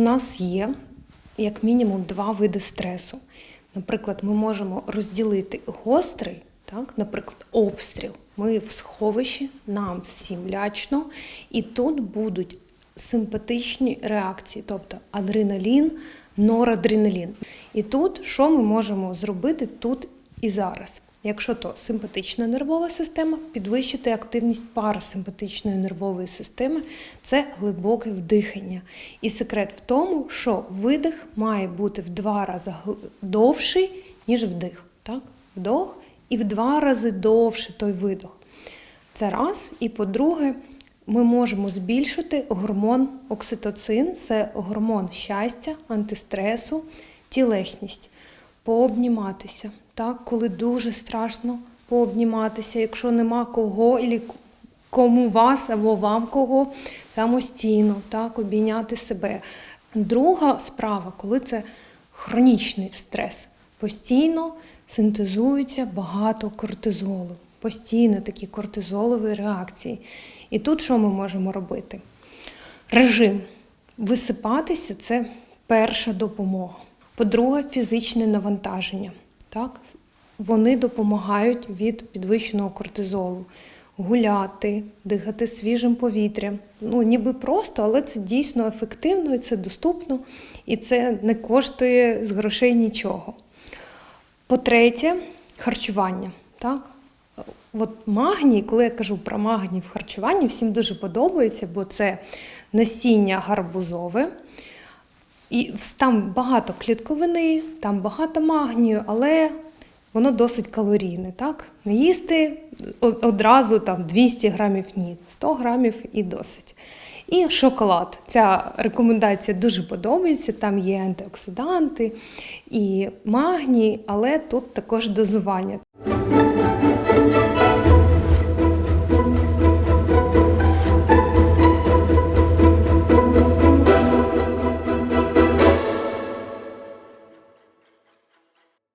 У нас є як мінімум два види стресу. Наприклад, ми можемо розділити гострий, так, наприклад, обстріл. Ми в сховищі, нам всім лячно, і тут будуть симпатичні реакції, тобто адреналін, норадреналін. І тут що ми можемо зробити тут і зараз? Якщо то симпатична нервова система, підвищити активність парасимпатичної нервової системи це глибоке вдихання. І секрет в тому, що видих має бути в два рази довший, ніж вдих. Так? Вдох і в два рази довше той видох. Це раз. І по-друге, ми можемо збільшити гормон окситоцин, це гормон щастя, антистресу, тілесність, пообніматися. Так, коли дуже страшно пообніматися, якщо нема кого, і кому вас або вам кого, самостійно так, обійняти себе. Друга справа, коли це хронічний стрес, постійно синтезується багато кортизолу, постійно такі кортизолові реакції. І тут що ми можемо робити? Режим. Висипатися це перша допомога. По-друге, фізичне навантаження. Так? Вони допомагають від підвищеного кортизолу. Гуляти, дихати свіжим повітрям. Ну, ніби просто, але це дійсно ефективно і це доступно, і це не коштує з грошей нічого. По-третє, харчування. Так? От магній, коли я кажу про магній в харчуванні, всім дуже подобається, бо це насіння гарбузове. І там багато клітковини, там багато магнію, але воно досить калорійне. Так? Не їсти одразу там 200 грамів ні, 100 грамів і досить. І шоколад. Ця рекомендація дуже подобається. Там є антиоксиданти і магній, але тут також дозування.